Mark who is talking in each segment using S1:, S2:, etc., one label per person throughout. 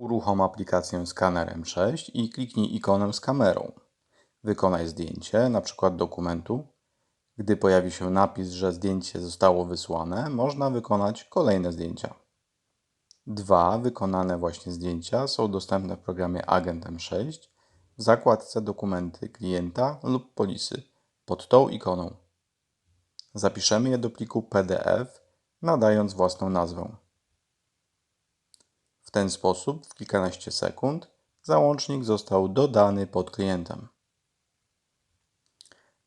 S1: Uruchom aplikację Skaner M6 i kliknij ikonę z kamerą. Wykonaj zdjęcie, np. dokumentu. Gdy pojawi się napis, że zdjęcie zostało wysłane, można wykonać kolejne zdjęcia. Dwa wykonane właśnie zdjęcia są dostępne w programie Agent M6 w zakładce Dokumenty klienta lub polisy pod tą ikoną. Zapiszemy je do pliku PDF, nadając własną nazwę. W ten sposób w kilkanaście sekund załącznik został dodany pod klientem.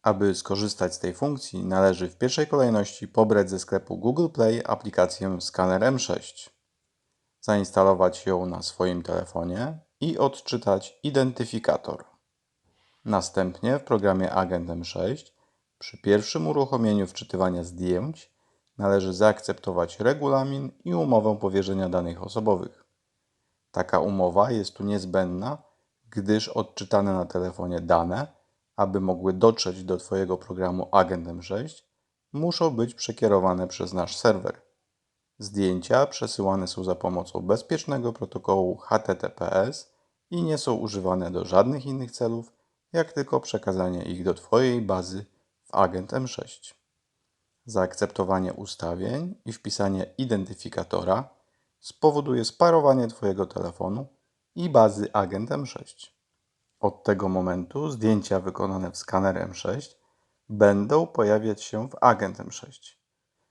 S1: Aby skorzystać z tej funkcji, należy w pierwszej kolejności pobrać ze sklepu Google Play aplikację Scanner M6, zainstalować ją na swoim telefonie i odczytać identyfikator. Następnie w programie Agent M6 przy pierwszym uruchomieniu wczytywania zdjęć należy zaakceptować regulamin i umowę powierzenia danych osobowych. Taka umowa jest tu niezbędna, gdyż odczytane na telefonie dane, aby mogły dotrzeć do Twojego programu Agent M6, muszą być przekierowane przez nasz serwer. Zdjęcia przesyłane są za pomocą bezpiecznego protokołu HTTPS i nie są używane do żadnych innych celów, jak tylko przekazanie ich do Twojej bazy w Agent M6. Zaakceptowanie ustawień i wpisanie identyfikatora spowoduje sparowanie Twojego telefonu i bazy Agent M6. Od tego momentu zdjęcia wykonane w skaner M6 będą pojawiać się w Agent M6.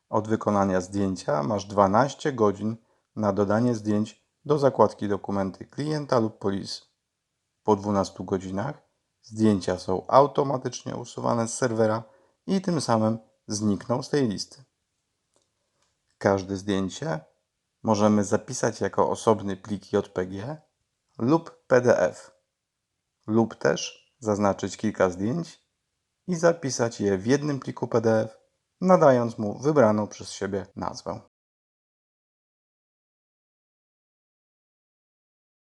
S1: Od wykonania zdjęcia masz 12 godzin na dodanie zdjęć do zakładki Dokumenty klienta lub polisy. Po 12 godzinach zdjęcia są automatycznie usuwane z serwera i tym samym znikną z tej listy. Każde zdjęcie możemy zapisać jako osobny plik JPG lub PDF, lub też zaznaczyć kilka zdjęć i zapisać je w jednym pliku PDF, nadając mu wybraną przez siebie nazwę.